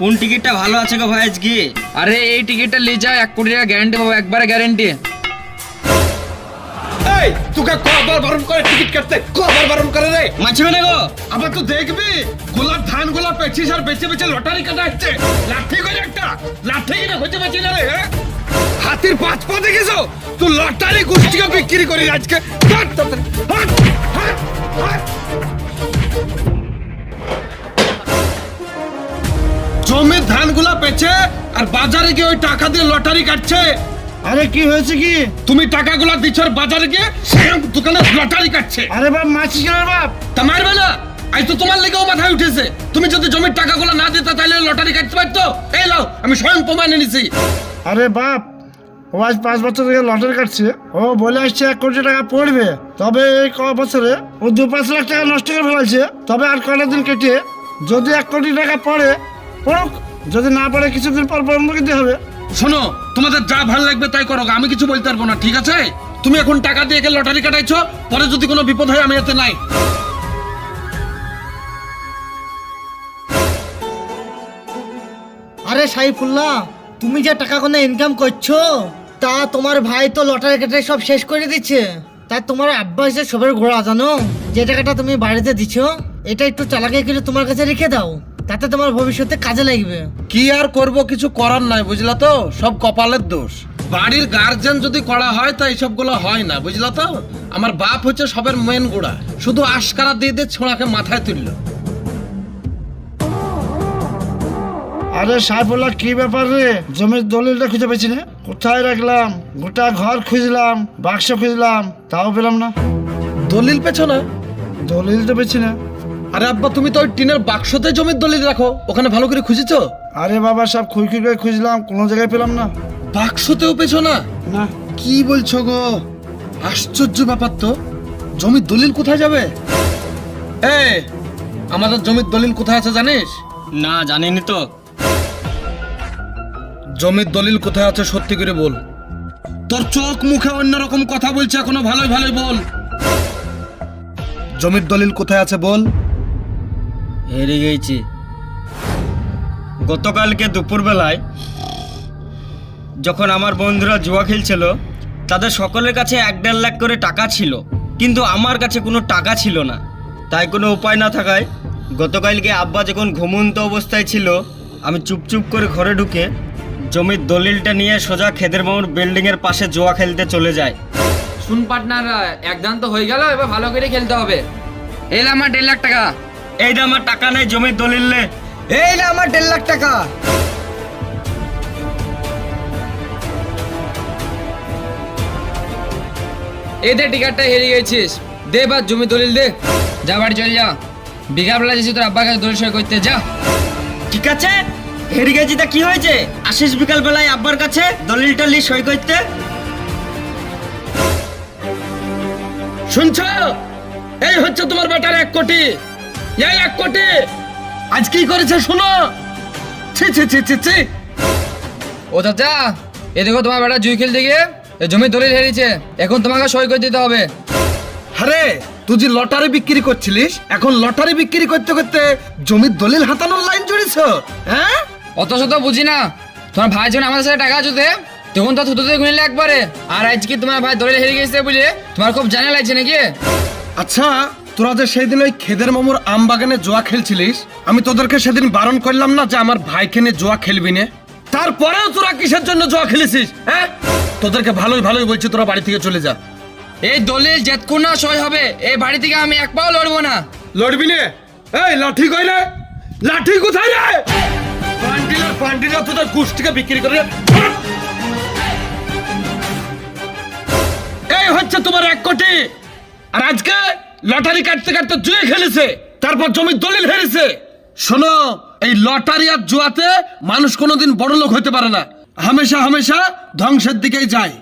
কোন টিকিটটা ভালো আছে গো ভাই আজকে? আরে এই টিকিটটা নিয়ে যা এক কোটি টাকা গ্যারান্টি পাবো একবারে গ্যারান্টি এই তোকে কবার বারণ করে টিকিট কাটতে কবার বারণ করে রে। মাছবে না গো? আবার তো দেখবি গোলাপ ধান গোলাপ পেছিস আর বেঁচে বেঁচে লটারি কাটা হচ্ছে। লাঠি করে একটা লাঠি কিনে খুঁজে পাচ্ছি না রে হ্যাঁ? হাতির পাঁচ পা দেখেছ তুই লটারি গোষ্ঠীকে বিক্রি করি আজকে। হাট, হাট, হাট, হাট। বেচে আর বাজারে গিয়ে ওই টাকা দিয়ে লটারি কাটছে। আরে কি হয়েছে কি? তুমি টাকাগুলা দিচ্ছ আর বাজারে গিয়ে সেরকম দোকানে লটারি কাটছে। আরে বাপ মাছিস কেন বাপ? তা মারবে না। আজ তো তোমার লেগেও মাথায় উঠেছে। তুমি যদি জমির টাকাগুলো না দিতে তাহলে লটারি কাটতে পারতো? এই লাও আমি স্বয়ং প্রমাণ এনেছি। আরে বাপ ও আজ পাঁচ বছর থেকে লটারি কাটছে। ও বলে আসছে এক কোটি টাকা পড়বে। তবে এই ক বছরে ও দু পাঁচ লাখ টাকা নষ্ট করে ফেলাইছে তবে আর কটা দিন কেটে যদি এক কোটি টাকা পড়ে পড়ুক। যদি না পারে কিছুদিন পর বন্ধ দিতে হবে। শোনো তোমাদের যা ভালো লাগবে তাই করো আমি কিছু বলতে পারব না ঠিক আছে? তুমি এখন টাকা দিয়ে একে লটারি কাটাইছো পরে যদি কোনো বিপদ হয় আমি এতে নাই। আরে সাইফুল্লাহ তুমি যে টাকা কোনো ইনকাম করছ তা তোমার ভাই তো লটারি কেটে সব শেষ করে দিচ্ছে। তা তোমার আব্বা যে সবের ঘোড়া জানো? যে টাকাটা তুমি বাড়িতে দিছো এটা একটু চালাকি করে তোমার কাছে রেখে দাও। তাতে তোমার ভবিষ্যতে কাজে লাগবে। কি আর করব কিছু করার নাই বুঝলা তো? সব কপালের দোষ। বাড়ির গার্জেন যদি করা হয় তা এইসবগুলো হয় না বুঝলা তো? আমার বাপ হচ্ছে সবের মেন গোড়া। শুধু আশকারা দিয়ে দিয়ে ছোঁড়াকে মাথায় তুলল। আরে সাইফুল্লাহ কি ব্যাপার রে? জমির দলিলটা খুঁজে পেয়েছি না কোথায় রাখলাম? গোটা ঘর খুঁজলাম বাক্স খুঁজলাম তাও পেলাম না। দলিল পেছো না? দলিল তো পেয়েছি না। আরে আব্বা তুমি তো ওই টিনের বাক্সতে জমির দলিল রাখো। ওখানে ভালো করে খুঁজেছো? আরে বাবা সব খুঁই করে খুঁজলাম কোনো জায়গায় পেলাম না। বাক্সতেও পেছো না? না। কি বলছো গো? আশ্চর্য ব্যাপার তো। জমির দলিল কোথায় যাবে? এ আমাদের জমির দলিল কোথায় আছে জানিস? না জানিনি তো। জমির দলিল কোথায় আছে সত্যি করে বল। তোর চোখ মুখে অন্যরকম কথা বলছে এখনও ভালোই ভালোই বল। জমির দলিল কোথায় আছে বল? হেরে গেছি গতকালকে দুপুরবেলায় যখন আমার বন্ধুরা জুয়া খেলছিল, তাদের সকলের কাছে এক দেড় লাখ করে টাকা ছিল, কিন্তু আমার কাছে কোনো টাকা ছিল না। তাই কোনো উপায় না থাকায় গতকালকে আব্বা যখন ঘুমন্ত অবস্থায় ছিল, আমি চুপচুপ করে ঘরে ঢুকে জমির দলিলটা নিয়ে সোজা খেদের মামুর বিল্ডিংয়ের পাশে জুয়া খেলতে চলে যায় শুন পার্টনার একদম তো হয়ে গেল, এবার ভালো করে খেলতে হবে। এলে আমার দেড় লাখ টাকা। এই না আমার টাকা নেই জমির দলিল নে। এই না আমার দেড় লাখ টাকা। এই দে টিকিটটা হেরে গেছিস। দে বা জমি দলিল দে। যা বাড়ি চলে যা। বিঘা বেলা যাচ্ছি তোর আব্বার কাছে দলিল সই করতে যা। ঠিক আছে? হেরে গেছি তা কি হয়েছে? আসিস বিকাল বেলায় আব্বার কাছে দলিলটা লি সই করতে। শুনছ? এই হচ্ছে তোমার বেটার এক কোটি। এই এক কোটি। আজ কি করেছে শোনো? ছি ছি ছি ছি ছি। ও চাচা এ দেখো তোমার বেটা জুই খেলতে গিয়ে এই জমি দলিল হেরেছে এখন তোমাকে সই করে দিতে হবে। আরে তুই যে লটারি বিক্রি করছিলিস এখন লটারি বিক্রি করতে করতে জমির দলিল হাতানোর লাইন জুড়েছ হ্যাঁ? অত শত বুঝি না। তোমার ভাই যখন আমাদের সাথে টাকা আছে তখন তো থুতুতে গুনিলে একবারে। আর আজকে তোমার ভাই দলিল হেরে গেছে বলে তোমার খুব জানা লাগছে নাকি? আচ্ছা তোরা যে সেই দিন ওই খেদের মামুর আম বাগানে জোয়া খেলছিলিস আমি তোদেরকে সেদিন বারণ করলাম না যে আমার ভাইকে নিয়ে জোয়া খেলবি না? তারপরেও তোরা কিসের জন্য জোয়া খেলেছিস হ্যাঁ? তোদেরকে ভালোই ভালোই বলছি তোরা বাড়ি থেকে চলে যা। এই দলিল যেতক্ষণ না সই হবে এই বাড়ি থেকে আমি এক পাও লড়বো না। লড়বি নে? এই লাঠি কই রে? লাঠি কোথায় রে? পান্ডিলা পান্ডিলা তোদের গোষ্ঠীকে বিক্রি করে এই হচ্ছে তোমার এক কোটি। আর আজকে লটারি কাটতে কাটতে জুয়ে খেলেছে, তারপর জমির দলিল হেরেছে শোনো, এই লটারি আর জুয়াতে মানুষ কোনোদিন বড় লোক হতে পারে না। হামেশা হামেশা ধ্বংসের দিকেই যায়।